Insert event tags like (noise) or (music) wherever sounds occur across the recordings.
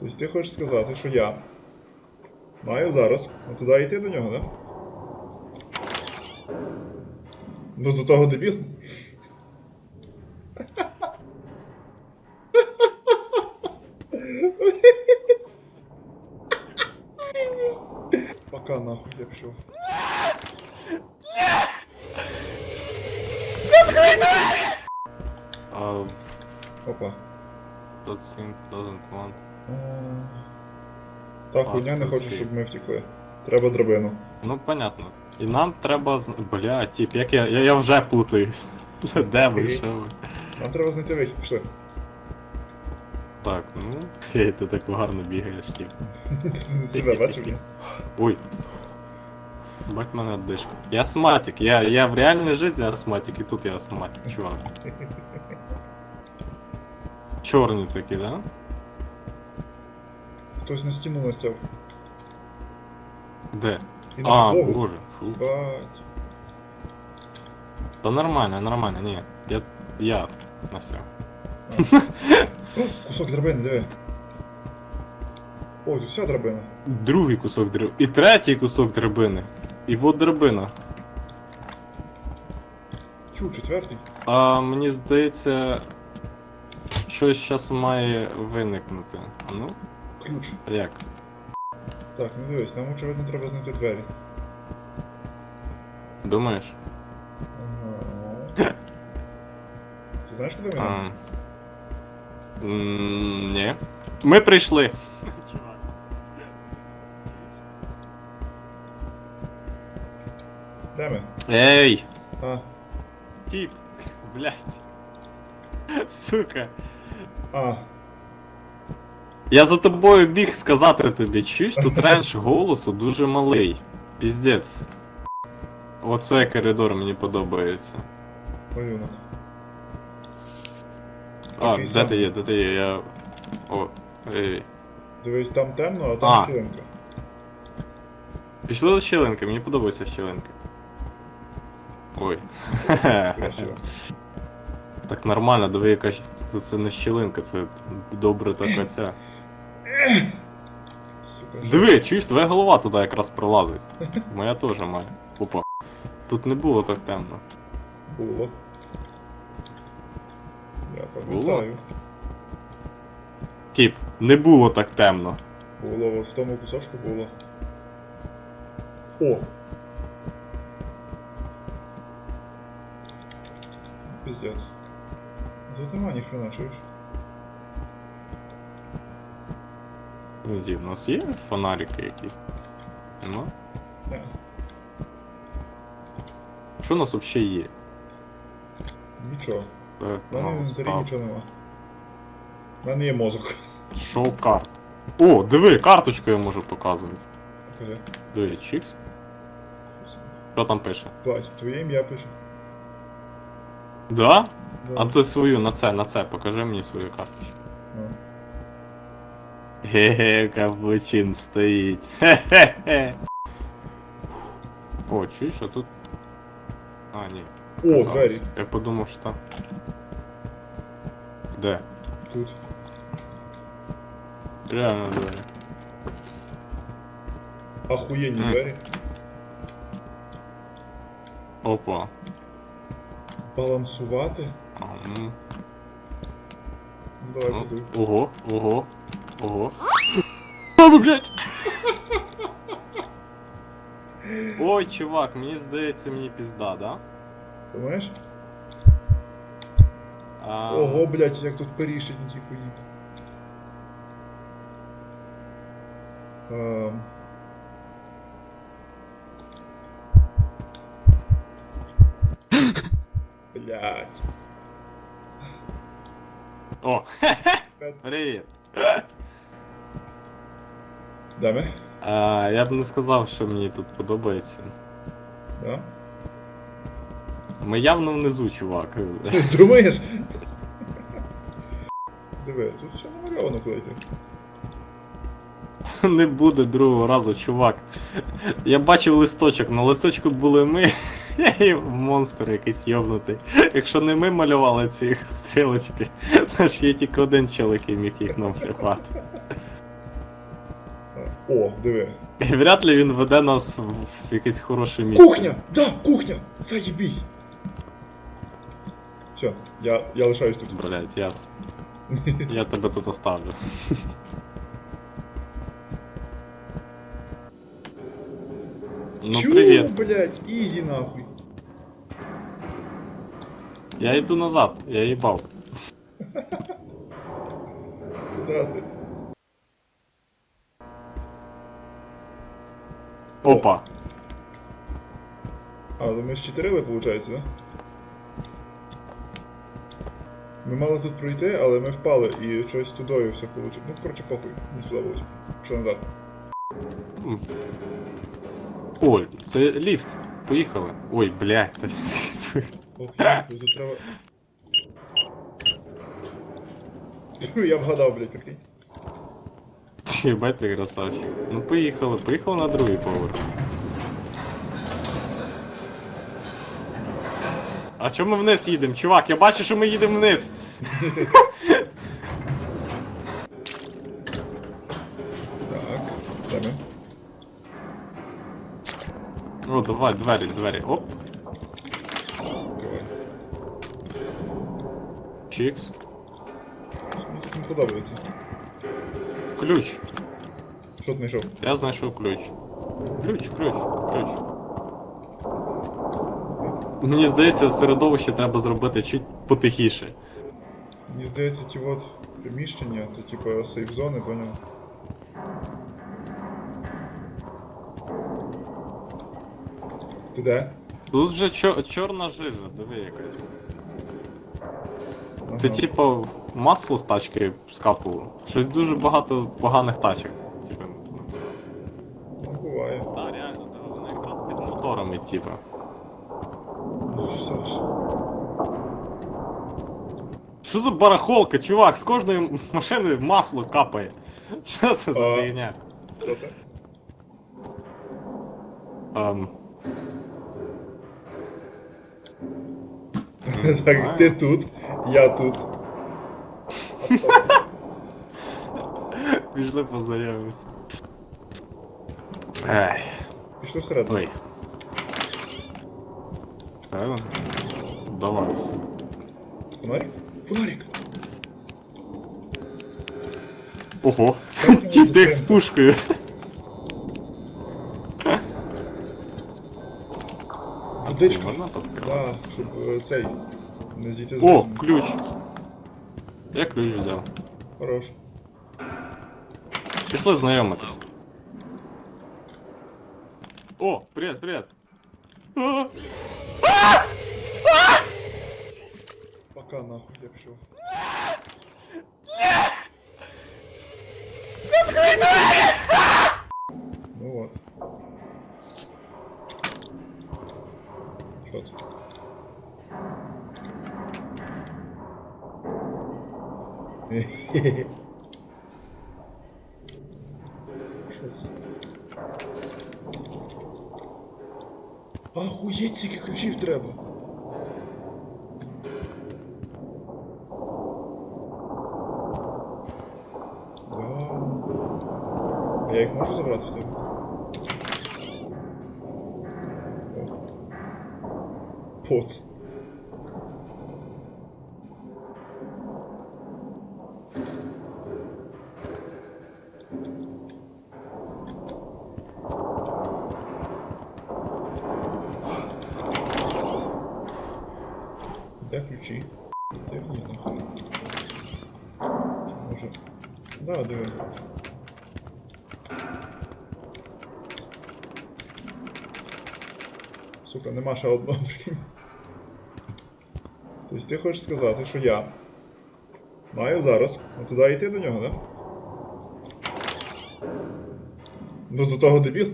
Тобто ти хочеш сказати, що я маю зараз туди йти до нього, да? Ну до того дебіла. Пока нахуй я пішов. Опа. that thing doesn't want. Е, Та хуйня не хоче, щоб ми втекли. Треба драбину. Ну, понятно. І нам треба з- Бля, тип, як я. Я, я вже путаюсь. Де ви, що ви? Нам треба знайти вихід, пішли. Так, ну. Хе, ти так гарно бігаєш, тип. (laughs) Тебе бачив? Ой. Бать мене дишка. Я астматик, я, я в реальній житті астматик, і тут я астматик, чувак. (laughs) Чорні такі, да? Хтось на стіну настяв. Де? І на А, підлогу. боже, фу. Бать. Та нормально, нормально, ні. Я. Я насяв. О, Кусок драбини, диви. Ой, тут вся драбина. Другий кусок драбини. І третій кусок драбини. І от драбина. Чу, четвертий. А мені здається. Щось зараз має виникнути. А ну? Ключ. Як? Так, ну дивись, нам очевидно треба знайти двері. Думаєш? Ага. Ти знаєш, куди ми? А, йдемо? м, Ні. Ми прийшли. Де ми? Ей! А, Тіп! Блять. Сука. а, Я за тобою біг сказати тобі, чуєш, тут рейндж голосу дуже малий. Піздець. Оцей коридор мені подобається. малюнок. А, Такий де самий. ти є, де ти є, я. О, ей. Дивись, там темно, а там А. щілинка. Пішли до щілинки, мені подобається щілинка. Ой. Красиво. Так нормально, диви якась. Це, це не щілинка, це добре така ця. Диви, чуєш, твоя голова туди якраз пролазить. Моя теж має. Опа. Тут не було так темно. Було. Я пам'ятаю. Тіп, не було так темно. Було, от в тому кусочку було. О! Пиздец. Тут нема ніхрена, чуєш? Ді, у нас є фонарики якісь. Нема? Не. Що у нас взагалі є? Нічого. Так, В мене в інвентарі нічого нема. В мене є мозок. Шоу карт. О, диви, карточку я можу показувати. Покажи. Диви, чікс. Що там пише? Бать, твоє ім'я пише. Да? Да. А ти свою на це, на це, покажи мені свою карточку. Ге-ге, капучин стоїть. Хе-хе-хе. О, чуєш, а тут. А, ні. О, казалось. двері. Я подумав, що там. Де? Тут. Реально двері. Охуєнні двері. Опа. Балансувати. А, ну. Ну, Давай Ну, туди. ого, ого, ого. Мама, блядь! Ой, чувак, мені здається, мені пізда, да? Думаєш? А, Ого, блядь, як тут перішить тій хуї. Ем. Блядь. О, (laughs) привіт. Де ми? А, я б не сказав, що мені тут подобається. Да? Ми явно внизу, чувак. (laughs) Думаєш? Диви, тут все намальовано куди. (laughs) Не буде другого разу, чувак. Я бачив листочок, на листочку були ми (laughs) і монстр якийсь йобнутий. Якщо не ми малювали ці стрілочки, значить є тільки один чоловік, який міг їх намалювати. О, диви. Вряд ли він веде нас в якесь хороше місце. Кухня! Да, кухня! Заєбісь! Все, я, я лишаюсь тут. Блять, яс. (laughs) Я тебе тут оставлю. Ну Чу, привіт. блядь, ізі нахуй. Я йду назад, я їбав. 4 ви виходить, да? Ми мали тут пройти, але ми впали і щось тудою все вийшло. Ну коротше похуй, не сподобалось. Що назад. Ой, це ліфт. Поїхали. Ой, блядь. Та... Ох, тут треба. (laughs) Я вгадав, блядь, прикинь. Ебать ти красавчик. Ну поїхали, поїхали на другий поверх. А чому ми вниз їдемо? Чувак, я бачу, що ми їдемо вниз. Так, ми? О, давай, двері, двері. Оп. Давай. Чікс. Мені тут не подобається. Ключ. Що ти знайшов? Я знайшов ключ. Ключ, ключ, ключ. Мені здається, середовище треба зробити чуть потихіше. Мені здається, ті от приміщення, то типа сейф-зони, поняв? Ти де? Тут вже чо- чорна жижа, диви якась. Це Ага. типу масло з тачки скапало. Щось дуже багато поганих тачок. Типу. Ну, буває. Так, реально, та вони якраз під моторами, типу. Що за барахолка, чувак? З кожної машини масло капає. Що це за А. фігня? Що це? Ем, (laughs) Так, ти тут, я тут. пішли познайомимося. Ей. Пішли всередину. Ой. Правильно? Давай все. Фонарик? Фонарик! Ого. Тітек з пушкою. А це Водичка. можна відкривати? Да, щоб е, цей. Не зійти з О, розуму. ключ. Я ключ взяв. Хорош. Пішли знайомитись. О, привіт, привіт. А! Пока нахуй я. Ну вот. Що це? Хе-хе-хе. Ключів треба. Да. А я їх можу забрати в тебе? О. Пот. Де ключі? Де ні, нахуй. Може. Да, диви. Сука, нема ще одного. Тобто ти хочеш сказати, що я маю зараз туди йти до нього, да? Ну до того дебіл.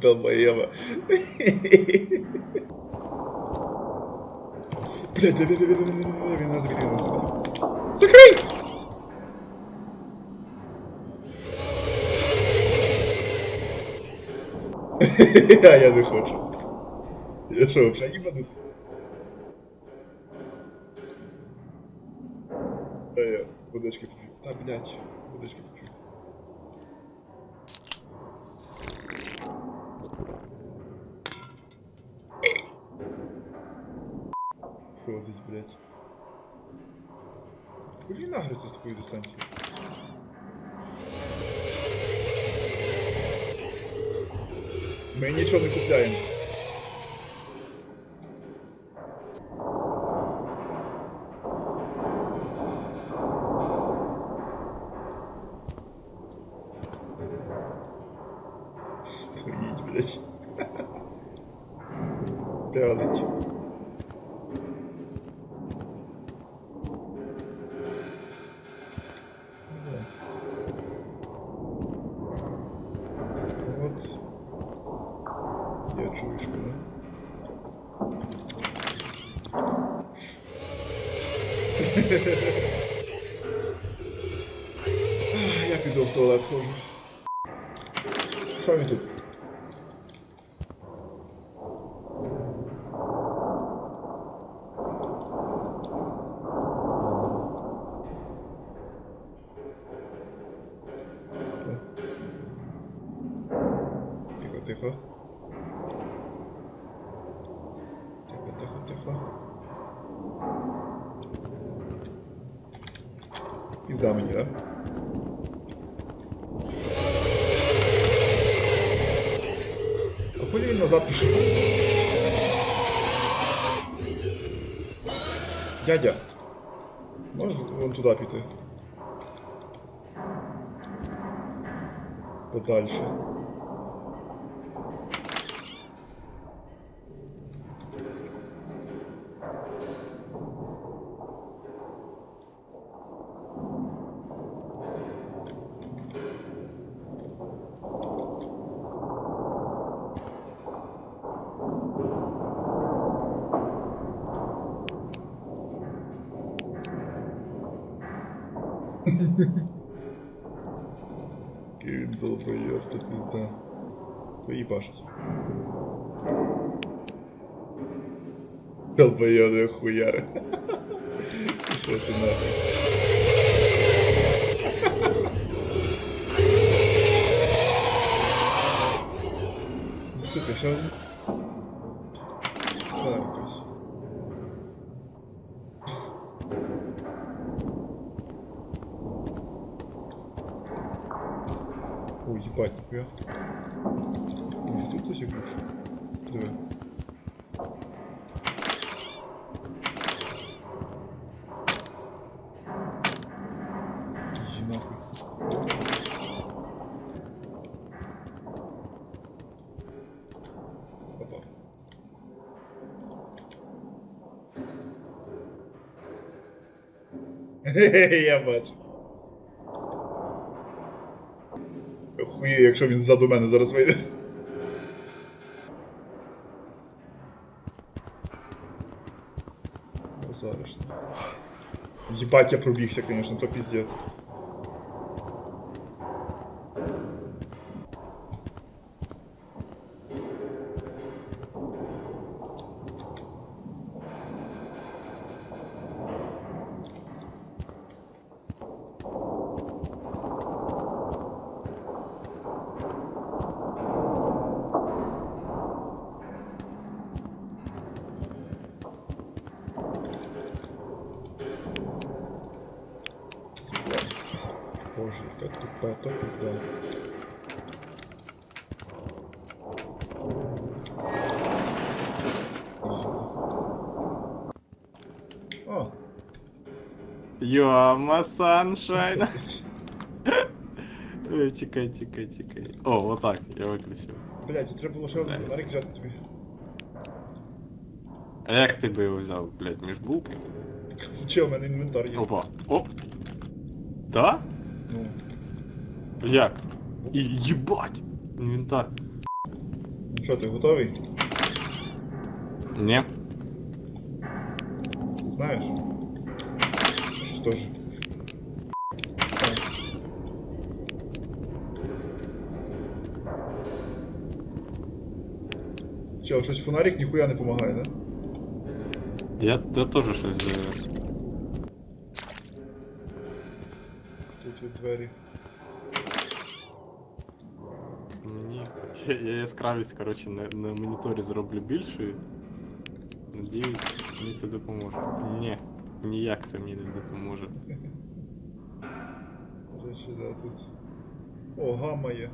Долбоеба. Блядь, да, да, да, Блять, да, да, да, Закрой! А я не хочу. Я что, вообще не буду? А я, а, блядь, удачки. Блядь. Куди нагриться з такої дистанції? Ми нічого не купляємо. Стоїть, блядь. (laughs) Пялить. Тихо, тихо. Тихо, тихо. Пізда мені, да? А він назад пішов? Дядя, можеш вон туди піти? Подальше. Долбоёбные хуяры. Что ты нахуй? Ну, Сука, сейчас... Так, якось. Ой, ебать, нихуя. (laughs) Я бачу. Охуєю, якщо він ззаду мене зараз вийде. Зараз. Ебать, я пробігся, конечно, то пиздец. Йома, саншайн. Ой, Чекай, чекай, чекай. О, вот так, я виключив. блядь, треба було ще один Найс. фонарик взяти тобі. А як ти би його взяв, блядь, між булки? Че, у мене інвентар є. Опа. Оп. Да? Ну, Як? І їбать! Інвентар. що, ти готовий? Ні. Знаєш? Що ж? Чел, щось фонарик ніхуя не допомагає, да? Я, я теж щось. е, Тут є двері. Мені. (laughs) Я, я яскравість, коротше, на, на моніторі зроблю більшою. Надіюсь, мені це допоможе. Ні, Ніяк це мені не допоможе. Тут. О, гамма є.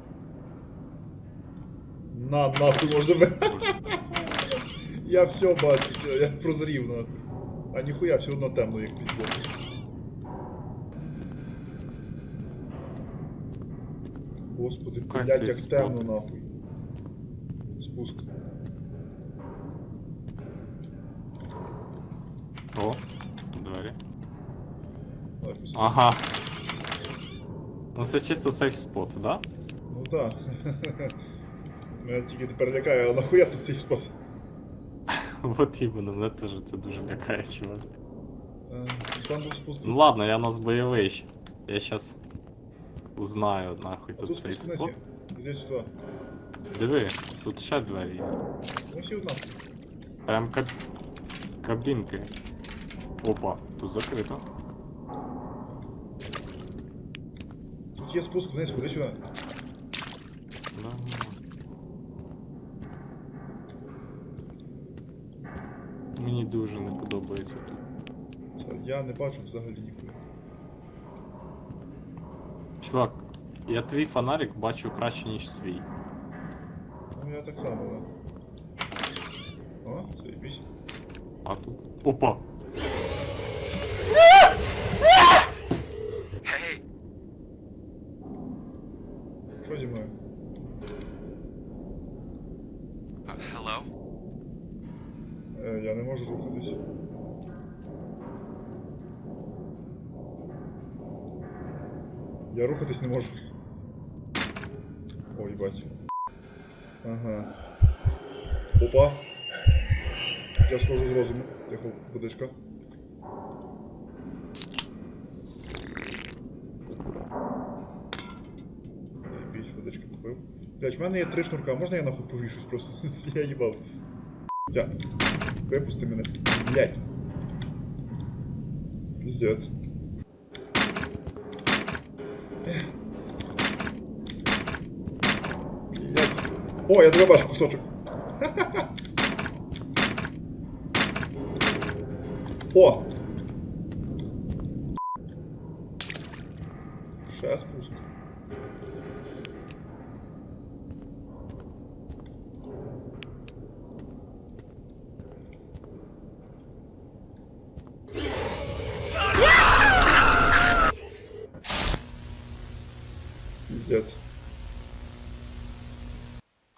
На, нахуй можна би. (laughs) Я все бачу, все, я прозрів нахуй. А ніхуя все одно темно, як піздець. Господи, блядь, як темно нахуй. Спуск. Ага. Ну це чисто сейф спот, да? Ну так. (laughs) Мене тільки тепер лякає, а нахуя тут цей спот? (laughs) От іменно, мене теж це дуже лякає, чувак. Е, Там був спуск. Ну ладно, я нас бойовий ще. Я щас узнаю, нахуй А тут тут сейф спуск спот. вниз. Здесь сюди. Диви, тут ще двері є. Ну всі одна. Прям каб... кабінки. Опа, тут закрито. Тут є спуск вниз, куди сюди. Да. Мені дуже не подобається тут. Я не бачу взагалі ніхуя. Чувак, я твій фонарик бачу краще, ніж свій. Ну я так само, да. О, заебись. А тут. Опа! Я рухатись не можу. Ой, бать. Ага. Опа. Я схожу з розуму. Тихо, водичка. Заебись, водички купив. Блять, в мене є три шнурка, можна я нахуй повішусь просто? (laughs) я їбав. Випусти мене. Блять. Пиздец. Блять. О, я тебе бачу кусочок. О! Ще